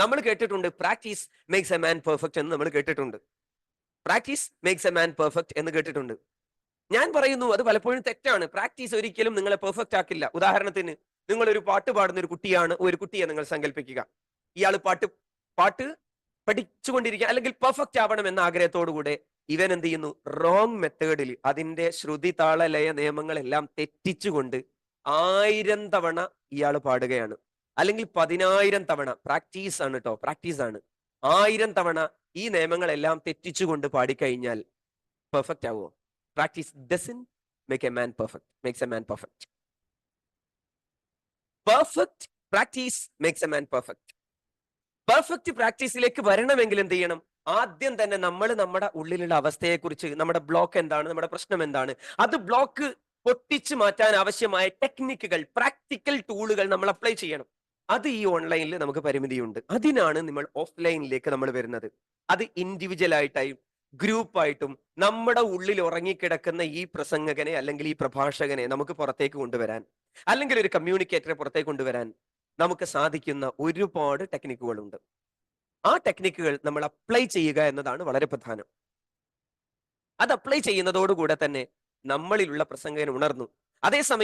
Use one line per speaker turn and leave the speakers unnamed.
നമ്മൾ കേട്ടിട്ടുണ്ട് practice makes a man perfect എന്ന് നമ്മൾ കേട്ടിട്ടുണ്ട്. Practice makes a man perfect എന്ന് കേട്ടിട്ടുണ്ട്. ഞാൻ പറയുന്നു അത് പലപ്പോഴും തെറ്റാണ്. പ്രാക്ടീസ് ഒരിക്കലും നിങ്ങളെ പെർഫെക്റ്റ് ആക്കില്ല. ഉദാഹരണത്തിന് നിങ്ങൾ ഒരു പാട്ട് പാടുന്ന ഒരു കുട്ടിയാണ് ഒരു കുട്ടിയെ നിങ്ങൾ സങ്കല്പിക്കുക. ഇയാൾ പാട്ട് പാട്ട് പഠിച്ചുകൊണ്ടിരിക്കുക അല്ലെങ്കിൽ പെർഫെക്റ്റ് ആവണം എന്ന ആഗ്രഹത്തോടുകൂടെ ഇവൻ എന്ത് ചെയ്യുന്നു? റോങ് മെത്തേഡിൽ അതിന്റെ ശ്രുതി താള ലയ നിയമങ്ങളെല്ലാം തെറ്റിച്ചുകൊണ്ട് ആയിരം തവണ ഇയാൾ പാടുകയാണ്. അല്ലെങ്കിൽ പതിനായിരം തവണ പ്രാക്ടീസ് ആണ് കേട്ടോ പ്രാക്ടീസ് ആണ്. ആയിരം തവണ ഈ നിയമങ്ങളെല്ലാം തെറ്റിച്ചുകൊണ്ട് പാടിക്കഴിഞ്ഞാൽ പെർഫെക്റ്റ് ആവുമോ practice doesn't make a man perfect makes a man perfect perfect practice makes a man perfect perfect പ്രാക്ടീസിലേക്ക് വരണമെങ്കിൽ എന്ത് ചെയ്യണം? ആദ്യം തന്നെ നമ്മൾ നമ്മുടെ ഉള്ളിലുള്ള അവസ്ഥയെക്കുറിച്ച് നമ്മുടെ ബ്ലോക്ക് എന്താണ് നമ്മുടെ പ്രശ്നം എന്താണ് അത് ബ്ലോക്ക് പൊട്ടിച്ചു മാറ്റാൻ ആവശ്യമായ ടെക്നിക്കുകൾ പ്രാക്ടിക്കൽ ടൂളുകൾ നമ്മൾ അപ്ലൈ ചെയ്യണം. അത് ഈ ഓൺലൈനിൽ നമുക്ക് പരിമിതിയുണ്ട്. അതിനാണ് നമ്മൾ ഓഫ്ലൈനിലേക്ക് നമ്മൾ വരുന്നത്. അത് ഇൻഡിവിജ്വൽ ആയിട്ടായും ഗ്രൂപ്പായിട്ടും നമ്മുടെ ഉള്ളിൽ ഉറങ്ങിക്കിടക്കുന്ന ഈ പ്രസംഗകനെ അല്ലെങ്കിൽ ഈ പ്രഭാഷകനെ നമുക്ക് പുറത്തേക്ക് കൊണ്ടുവരാൻ അല്ലെങ്കിൽ ഒരു കമ്മ്യൂണിക്കേറ്ററെ പുറത്തേക്ക് കൊണ്ടുവരാൻ നമുക്ക് സാധിക്കുന്ന ഒരുപാട് ടെക്നിക്കുകളുണ്ട് ആ ടെക്നിക്കുകൾ നമ്മൾ അപ്ലൈ ചെയ്യുക എന്നതാണ് വളരെ പ്രധാനം. അത് അപ്ലൈ ചെയ്യുന്നതോടുകൂടെ തന്നെ നമ്മളിലുള്ള പ്രസംഗകൻ ഉണർന്നു. അതേസമയം